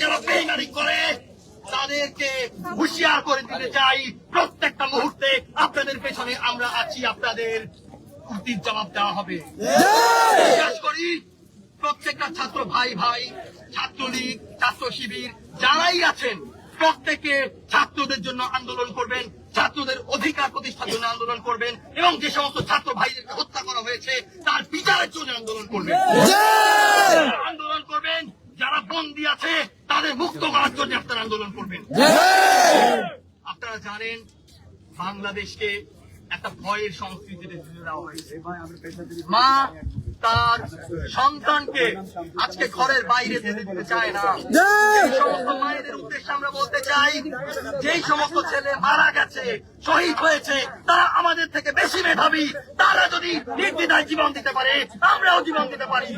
যারা বেইমানি করে তাদেরকে হুঁশিয়ার করে দিতে চাই। প্রত্যেকটা মুহূর্তে আপনাদের পেছনে আমরা আছি আপনাদের উচিত জবাব দেওয়া হবে। বিশ্বাস করি প্রত্যেকটা ছাত্র ভাই ভাই ছাত্রলীগ ছাত্র শিবির যারাই আছেন প্রত্যেকে ছাত্রদের জন্য আন্দোলন করবেন ছাত্রদের অধিকার প্রতিষ্ঠার জন্য আন্দোলন করবেন এবং যে সমস্ত ছাত্র ভাইদেরকে হত্যা করা হয়েছে তার বিচারের জন্য আন্দোলন করবেন। আন্দোলন করবেন যারা বন্দী আছে তাদের মুক্ত করার জন্য আপনারা আন্দোলন করবেন। আপনারা জানেন বাংলাদেশকে একটা ভয়ের সংস্কৃতিতে দেওয়া হয়েছে। মা তার সন্তানকে আজকে ঘরের বাইরে যেতে দিতে চায় না। এই সমস্ত মায়েদের উদ্দেশ্যে আমরা বলতে চাই যেই সমস্ত ছেলে মারা গেছে শহীদ হয়েছে তারা আমাদের থেকে বেশি মেধাবী তারা যদি নির্দ্বিধায় জীবন দিতে পারে আমরাও জীবন দিতে পারি।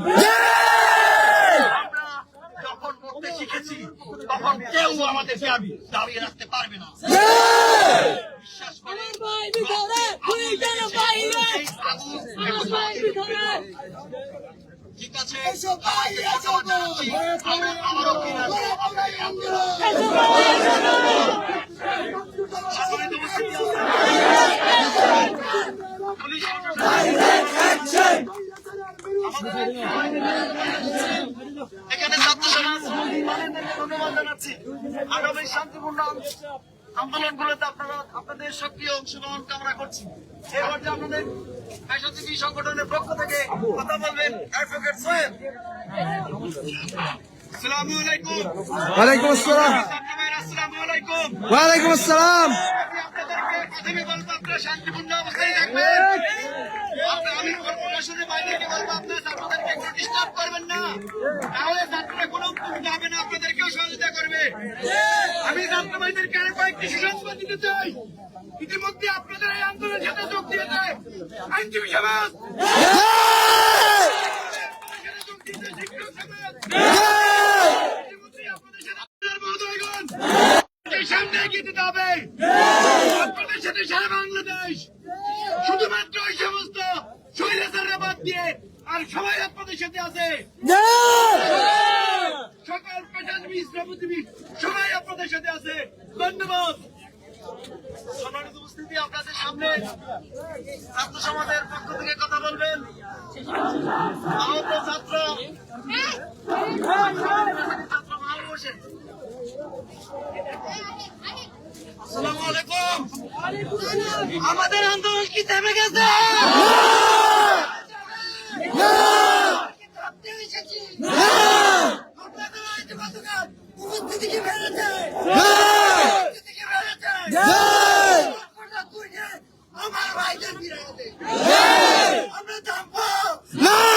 আমরা শিখেছি তখন কেউ আমাদেরকে আর দাঁড়িয়ে রাখতে পারবে না। বিশ্বাস করে ভাই ভিতরে দুইজন বাইরে। ভাই ভিতরে ঠিক আছে জানাচ্ছি। আমরা আবারও ফিরে আসব। সম্মানিত উপস্থিতি, পুলিশ প্রশাসন, এখানে ছাত্র সমাজ ধন্যবাদ জানাচ্ছি। আগামী শান্তিপূর্ণ আন্দোলনগুলোতে আপনারা আপনাদের সক্রিয় অংশগ্রহণ কামনা করছি। এই পর্যায়ে আপনাদের পেশাজীবী সংগঠনের পক্ষ থেকে কথা বলবেন অ্যাডভোকেট সোহেল। আসসালামু আলাইকুম। ওয়ালাইকুম আসসালাম। আসসালামু আলাইকুম। ওয়ালাইকুম আসসালাম। আমি আপনাদেরকে প্রথমে বলব আপনারা শান্তিপূর্ণ অবস্থায় থাকবেন। আমি প্রশাসনের বাইরে থেকে বলব আপনারা ছাত্রদেরকে করবেন না। তাহলে ছাত্ররা কোনো হবে না, আপনাদেরকেও সহযোগিতা করবে। আমি ছাত্র ভাইদেরকে কয়েকটি সুসংবাদ দিতে চাই। ইতিমধ্যে আপনাদের এই আন্দোলনের সাথে যোগ দিয়েছে আইনজীবী সমাজ। সারা বাংলাদেশ, শুধুমাত্র ওই সমস্ত বাদ দিয়ে আর সবাই আপনাদের আছে। সকল পেশাজীবী শ্রমজীবী সবাই আপনাদের সাথে আছে। ধন্যবাদ। সম্মানিত উপস্থিতি আপনাদের সামনে ছাত্র সমাজের পক্ষ থেকে কথা বলবেন। আহত ছাত্র। ছাত্র মাহবুব হোসেন আসসালামু আলাইকুম। আমাদের আন্দোলন কি থেমে গেছে? আমার ভাইদের বিরাতে আমরা থামবো না